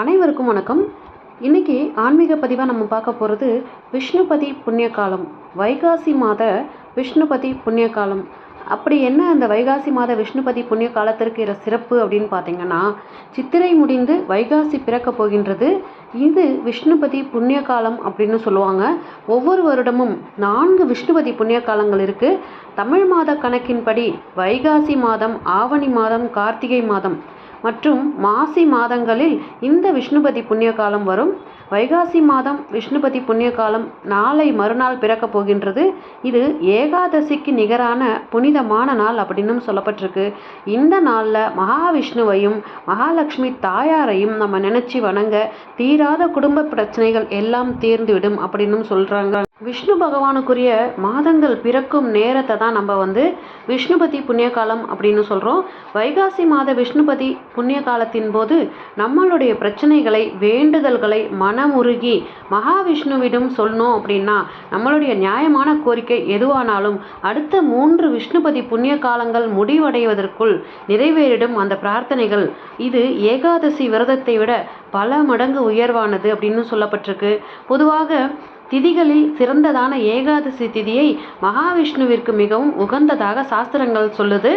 அனைவருக்கும் வணக்கம். இன்னைக்கு ஆன்மீக பதிவாக நம்ம பார்க்க போகிறது விஷ்ணுபதி புண்ணிய காலம் வைகாசி மாத விஷ்ணுபதி புண்ணிய காலம் அப்படி என்ன அந்த வைகாசி மாத விஷ்ணுபதி புண்ணிய காலத்திற்கு இருக்கிற சிறப்பு அப்படின்னு பார்த்தீங்கன்னா சித்திரை முடிந்து வைகாசி பிறக்கப் போகின்றது. இது விஷ்ணுபதி புண்ணிய காலம் அப்படின்னு சொல்லுவாங்க. ஒவ்வொரு வருடமும் நான்கு விஷ்ணுபதி புண்ணிய காலங்கள் இருக்குது தமிழ் மாத கணக்கின்படி வைகாசி மாதம் ஆவணி மாதம் கார்த்திகை மாதம் மற்றும் மாசி மாதங்களில் இந்த விஷ்ணுபதி புண்ணிய காலம் வரும். வைகாசி மாதம் விஷ்ணுபதி புண்ணிய காலம் நாளை மறுநாள் பிறக்கப் போகின்றது. இது ஏகாதசிக்கு நிகரான புனிதமான நாள் அப்படின்னும் சொல்லப்பட்டிருக்கு. இந்த நாளில் மகாவிஷ்ணுவையும் மகாலட்சுமி தாயாரையும் நம்ம நினச்சி வணங்க தீராத குடும்ப பிரச்சனைகள் எல்லாம் தீர்ந்துவிடும் அப்படின்னும் சொல்கிறாங்க விஷ்ணு பகவானுக்குரிய மாதங்கள் பிறக்கும் நேரத்தை தான் நம்ம வந்து விஷ்ணுபதி புண்ணிய காலம் அப்படின்னு சொல்கிறோம் வைகாசி மாத விஷ்ணுபதி புண்ணிய காலத்தின் போது நம்மளுடைய பிரச்சனைகளை வேண்டுதல்களை மனமுருகி மகாவிஷ்ணுவிடம் சொல்லணும் அப்படின்னா நம்மளுடைய நியாயமான கோரிக்கை எதுவானாலும் அடுத்த மூன்று விஷ்ணுபதி புண்ணிய காலங்கள் முடிவடைவதற்குள் நிறைவேறிடும் அந்த பிரார்த்தனைகள். இது ஏகாதசி விரதத்தை விட பல மடங்கு உயர்வானது அப்படின்னு சொல்லப்பட்டிருக்கு. பொதுவாக திதிகளில் சிறந்ததான ஏகாதசி திதியை மகாவிஷ்ணுவிற்கு மிகவும் உகந்ததாக சாஸ்திரங்கள் சொல்லுது.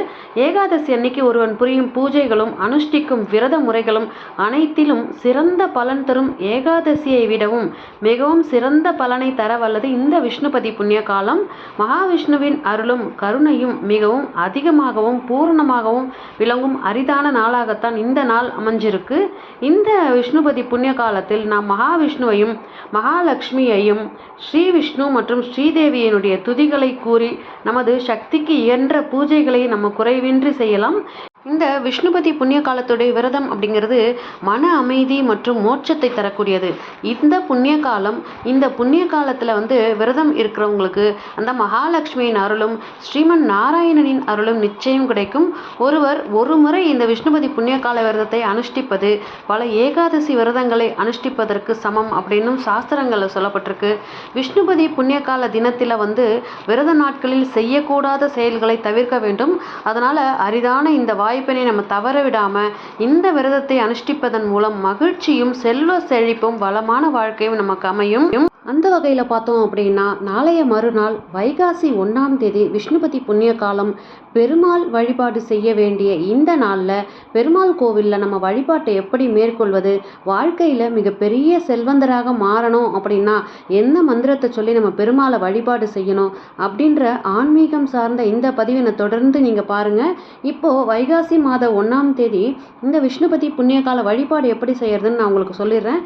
ஏகாதசி அன்னைக்கு ஒருவன் புரியும் பூஜைகளும் அனுஷ்டிக்கும் விரத முறைகளும் அனைத்திலும் சிறந்த பலன் தரும் ஏகாதசியை விடவும் மிகவும் சிறந்த பலனை தர வல்லது இந்த விஷ்ணுபதி புண்ணிய காலம். மகாவிஷ்ணுவின் அருளும் கருணையும் மிகவும் அதிகமாகவும் பூரணமாகவும் விளங்கும் அரிதான நாளாகத்தான் இந்த நாள் அமைஞ்சிருக்கு. இந்த விஷ்ணுபதி புண்ணிய காலத்தில் நாம் மகாவிஷ்ணுவையும் மகாலட்சுமியையும் ஸ்ரீ விஷ்ணு மற்றும் ஸ்ரீதேவியினுடைய துதிகளை கூறி நமது சக்திக்கு இயன்ற பூஜைகளை நம்ம குறைவின்றி செய்யலாம். இந்த விஷ்ணுபதி புண்ணிய காலத்துடைய விரதம் அப்படிங்கிறது மன அமைதி மற்றும் மோட்சத்தை தரக்கூடியது. இந்த புண்ணிய காலம் இந்த புண்ணிய காலத்தில் வந்து விரதம் இருக்கிறவங்களுக்கு அந்த மகாலட்சுமியின் அருளும் ஸ்ரீமன் நாராயணனின் அருளும் நிச்சயம் கிடைக்கும். ஒருவர் ஒரு முறை இந்த விஷ்ணுபதி புண்ணிய கால விரதத்தை அனுஷ்டிப்பது பல ஏகாதசி விரதங்களை அனுஷ்டிப்பதற்கு சமம் அப்படின்னும் சாஸ்திரங்களில் சொல்லப்பட்டிருக்கு. விஷ்ணுபதி புண்ணிய கால தினத்தில் வந்து விரத நாட்களில் செய்யக்கூடாத செயல்களை தவிர்க்க வேண்டும். அதனால் அரிதான இந்த வாய்ப்பினை நம்ம தவற விடாமல் இந்த விரதத்தை அனுஷ்டிப்பதன் மூலம் மகிழ்ச்சியும் செல்வ செழிப்பும் வளமான வாழ்க்கையும் நமக்கு அமையும். அந்த வகையில் பார்த்தோம் அப்படின்னா நாளைய மறுநாள் வைகாசி ஒன்றாம் தேதி விஷ்ணுபதி புண்ணிய காலம் பெருமாள் வழிபாடு செய்ய வேண்டிய இந்த நாளில் பெருமாள் கோவிலில் நம்ம வழிபாட்டை எப்படி மேற்கொள்வது வாழ்க்கையில் மிகப்பெரிய செல்வந்தராக மாறணும் அப்படின்னா என்ன மந்திரத்தை சொல்லி நம்ம பெருமாளை வழிபாடு செய்யணும் அப்படின்ற ஆன்மீகம் சார்ந்த இந்த பதிவினை தொடர்ந்து நீங்கள் பாருங்கள் இப்போது வைகாசி மாத ஒன்றாம் தேதி இந்த விஷ்ணுபதி புண்ணியகால வழிபாடு எப்படி செய்யறதுன்னு நான் உங்களுக்கு சொல்லிடுறேன்.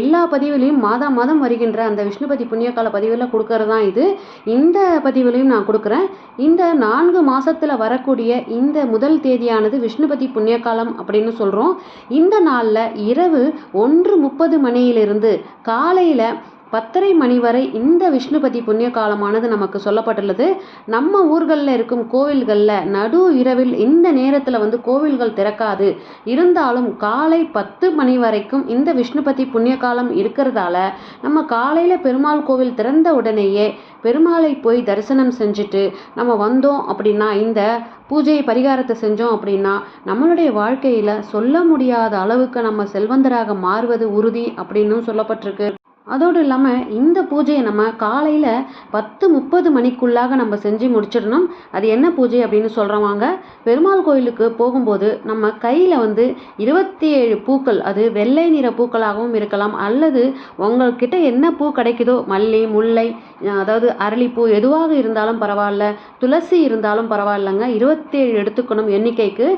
எல்லா பதிவுலையும் மாதா மாதம் வருகின்ற அந்த விஷ்ணுபதி புண்ணியகால பதிவில் கொடுக்கறது தான் இது. இந்த பதிவுலையும் நான் கொடுக்குறேன். இந்த நான்கு மாதத்தில் வரக்கூடிய இந்த முதல் தேதியானது விஷ்ணுபதி புண்ணியகாலம் அப்படின்னு சொல்கிறோம் இந்த நாளில் இரவு ஒன்று முப்பது மணியிலிருந்து காலையில் பத்தரை மணி வரை இந்த விஷ்ணுபதி புண்ணிய காலமானது நமக்கு சொல்லப்பட்டுள்ளது. நம்ம ஊர்களில் இருக்கும் கோவில்களில் நடு இரவில் இந்த நேரத்தில் வந்து கோவில்கள் திறக்காது. இருந்தாலும் காலை பத்து மணி வரைக்கும் இந்த விஷ்ணுபதி புண்ணிய காலம் இருக்கிறதால நம்ம காலையில் பெருமாள் கோவில் திறந்த உடனேயே பெருமாளை போய் தரிசனம் செஞ்சுட்டு நம்ம வந்தோம் அப்படின்னா இந்த பூஜை பரிகாரத்தை செஞ்சோம் அப்படின்னா நம்மளுடைய வாழ்க்கையில் சொல்ல முடியாத அளவுக்கு நம்ம செல்வந்தராக மாறுவது உறுதி அப்படின்னும் சொல்லப்பட்டிருக்கு. அதோடு இல்லாமல் இந்த பூஜையை நம்ம காலையில் பத்து முப்பது மணிக்குள்ளாக நம்ம செஞ்சு முடிச்சிடணும். அது என்ன பூஜை அப்படின்னு சொல்கிறவாங்க பெருமாள் கோயிலுக்கு போகும்போது நம்ம கையில் வந்து இருபத்தி ஏழு பூக்கள் அது வெள்ளை நிற பூக்களாகவும் இருக்கலாம். அல்லது உங்கள்கிட்ட என்ன பூ கிடைக்குதோ மல்லி முல்லை அதாவது அரளிப்பூ எதுவாக இருந்தாலும் பரவாயில்ல துளசி இருந்தாலும் பரவாயில்லைங்க. இருபத்தேழு எடுத்துக்கணும் எண்ணிக்கைக்கு.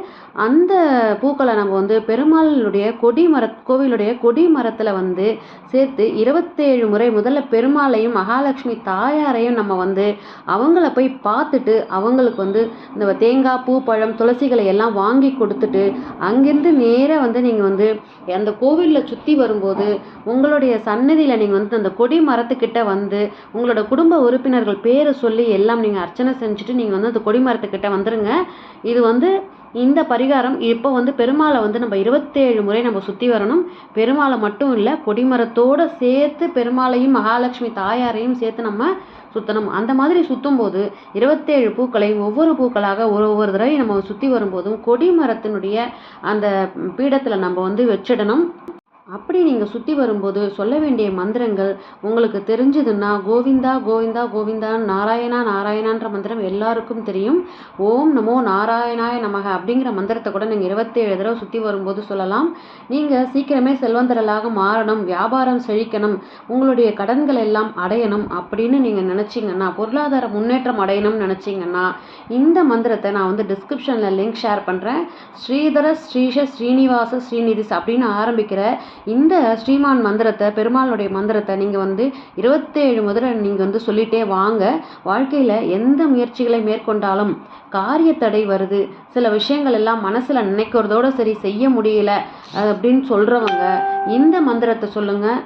அந்த பூக்களை நம்ம வந்து பெருமாளுடைய கொடி மர கோவிலுடைய கொடி மரத்தில் வந்து சேர்த்து இருபத்தேழு முறை முதல்ல பெருமாளையும் மகாலட்சுமி தாயாரையும் நம்ம வந்து அவங்கள போய் பார்த்துட்டு அவங்களுக்கு வந்து இந்த தேங்காய் பூ பழம் துளசிகளை எல்லாம் வாங்கி கொடுத்துட்டு அங்கேருந்து நேராக வந்து நீங்கள் வந்து அந்த கோவிலில் சுற்றி வரும்போது உங்களுடைய சன்னதியில் நீங்கள் வந்து அந்த கொடி மரத்துக்கிட்ட வந்து உங்களோட குடும்ப உறுப்பினர்கள் பேரை சொல்லி எல்லாம் நீங்கள் அர்ச்சனை செஞ்சுட்டு நீங்கள் வந்து அந்த கொடி மரத்துக்கிட்ட வந்துடுங்க இது வந்து இந்த பரிகாரம் இப்போ வந்து பெருமாளை வந்து நம்ம இருபத்தேழு முறை நம்ம சுற்றி வரணும். பெருமாளை மட்டும் இல்லை கொடிமரத்தோடு சேர்த்து பெருமாளையும் மகாலட்சுமி தாயாரையும் சேர்த்து நம்ம சுற்றணும் அந்த மாதிரி சுற்றும் போது இருபத்தேழு பூக்களை ஒவ்வொரு பூக்களாக ஒரு ஒவ்வொரு தடவை நம்ம சுற்றி வரும்போதும் கொடி மரத்தினுடைய அந்த பீடத்தில் நம்ம வந்து வச்சிடணும். அப்படி நீங்கள் சுற்றி வரும்போது சொல்ல வேண்டிய மந்திரங்கள் உங்களுக்கு தெரிஞ்சதுன்னா கோவிந்தா கோவிந்தா கோவிந்தா நாராயணா நாராயணான்ற மந்திரம் எல்லாருக்கும் தெரியும். ஓம் நமோ நாராயணாய நமக அப்படிங்கிற மந்திரத்தை கூட நீங்கள் இருபத்தேழு தடவை சுற்றி வரும்போது சொல்லலாம். நீங்கள் சீக்கிரமே செல்வந்தரலாக மாறணும் வியாபாரம் செழிக்கணும் உங்களுடைய கடன்கள் எல்லாம் அடையணும் அப்படின்னு நீங்கள் நினச்சிங்கன்னா பொருளாதார முன்னேற்றம் அடையணும்னு நினச்சிங்கன்னா இந்த மந்திரத்தை நான் வந்து டிஸ்கிரிப்ஷனில் லிங்க் ஷேர் பண்ணுறேன் ஸ்ரீதர ஸ்ரீஷ ஸ்ரீனிவாச ஸ்ரீநிதிஸ் அப்படின்னு ஆரம்பிக்கிற இந்த ஸ்ரீமான் மந்திரத்தை பெருமாளுடைய மந்திரத்தை நீங்கள் வந்து இருபத்தேழு முதல்ல நீங்கள் வந்து சொல்லிகிட்டே வாங்க. வாழ்க்கையில் எந்த முயற்சிகளை மேற்கொண்டாலும் காரிய தடை வருது. சில விஷயங்கள் எல்லாம் மனசில் நினைக்கிறதோட சரி செய்ய முடியல அப்படின்னு சொல்கிறவங்க இந்த மந்திரத்தை சொல்லுங்கள்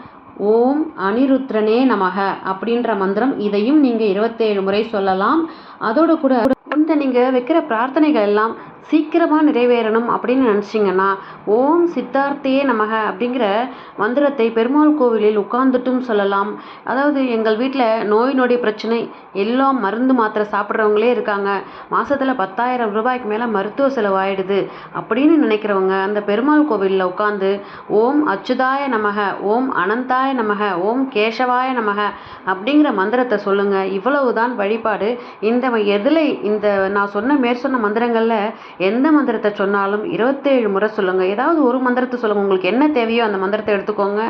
ஓம் அனிருத்ரனே நமக அப்படின்ற மந்திரம் இதையும் நீங்கள் இருபத்தேழு முறை சொல்லலாம். அதோட கூட இந்த நீங்கள் வைக்கிற பிரார்த்தனைகள் எல்லாம் சீக்கிரமாக நிறைவேறணும் அப்படின்னு நினச்சிங்கன்னா ஓம் சித்தார்த்தையே நமக அப்படிங்கிற மந்திரத்தை பெருமாள் கோவிலில் உட்கார்ந்துட்டும் சொல்லலாம். அதாவது எங்கள் வீட்டில் நோய் நொடி பிரச்சனை எல்லாம் மருந்து மாத்திரை சாப்பிட்றவங்களே இருக்காங்க. மாதத்தில் பத்தாயிரம் ரூபாய்க்கு மேலே மருத்துவ செலவாயிடுது அப்படின்னு நினைக்கிறவங்க அந்த பெருமாள் கோவிலில் உட்காந்து ஓம் அச்சுதாய நமக ஓம் அனந்தாய நமக ஓம் கேசவாய நமக அப்படிங்கிற மந்திரத்தை சொல்லுங்கள் இவ்வளவுதான் வழிபாடு. இந்த எதில் இந்த நான் சொன்ன மேற்சொன்ன மந்திரங்களில் எந்த மந்திரத்தை சொன்னாலும் இருபத்தேழு முறை சொல்லுங்கள் ஏதாவது ஒரு மந்திரத்தை சொல்லுங்கள் உங்களுக்கு என்ன தேவையோ அந்த மந்திரத்தை எடுத்துக்கோங்க.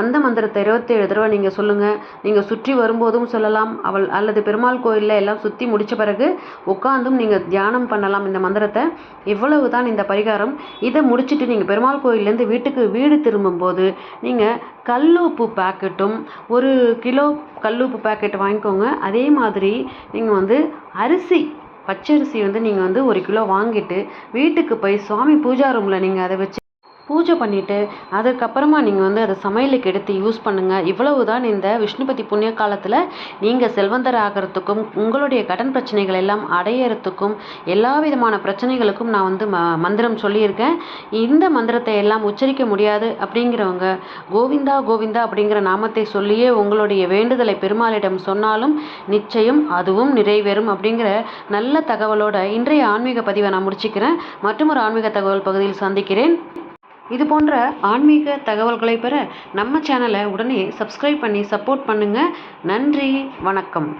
அந்த மந்திரத்தை இருபத்தேழு தடவை நீங்கள் சொல்லுங்கள் நீங்கள் சுற்றி வரும்போதும் சொல்லலாம். அவள் அல்லது பெருமாள் கோயிலில் எல்லாம் சுற்றி முடித்த பிறகு உட்காந்தும் நீங்கள் தியானம் பண்ணலாம் இந்த மந்திரத்தை. இவ்வளவு தான் இந்த பரிகாரம். இதை முடிச்சுட்டு நீங்கள் பெருமாள் கோயிலேருந்து வீட்டுக்கு வீடு திரும்பும்போது நீங்கள் கல்லுப்பு பேக்கெட்டும் ஒரு கிலோ கல்லுப்பு பேக்கெட் வாங்கிக்கோங்க. அதே மாதிரி நீங்கள் வந்து அரிசி பச்சரிசி வந்து நீங்கள் வந்து ஒரு கிலோ வாங்கிட்டு வீட்டுக்கு போய் சுவாமி பூஜா ரூமில் நீங்கள் அதை வச்சு பூஜை பண்ணிவிட்டு அதுக்கப்புறமா நீங்கள் வந்து அதை சமையலுக்கு எடுத்து யூஸ் பண்ணுங்கள் இவ்வளவு தான் இந்த விஷ்ணுபதி புண்ணிய காலத்தில் நீங்கள் செல்வந்தர் ஆகிறதுக்கும் உங்களுடைய கடன் பிரச்சனைகள் எல்லாம் அடையிறதுக்கும் எல்லா விதமான பிரச்சனைகளுக்கும் நான் வந்து ம மந்திரம் சொல்லியிருக்கேன். இந்த மந்திரத்தை எல்லாம் உச்சரிக்க முடியாது அப்படிங்கிறவங்க கோவிந்தா கோவிந்தா அப்படிங்கிற நாமத்தை சொல்லியே உங்களுடைய வேண்டுதலை பெருமாளிடம் சொன்னாலும் நிச்சயம் அதுவும் நிறைவேறும் அப்படிங்கிற நல்ல தகவலோட இன்றைய ஆன்மீக பதிவை நான் முடிச்சுக்கிறேன். மற்றும் ஒரு ஆன்மீக தகவல் பகுதியில் சந்திக்கிறேன். இது போன்ற ஆன்மீக தகவல்களை பெற நம்ம சேனலை உடனே சப்ஸ்கிரைப் பண்ணி சப்போர்ட் பண்ணுங்கள் நன்றி வணக்கம்.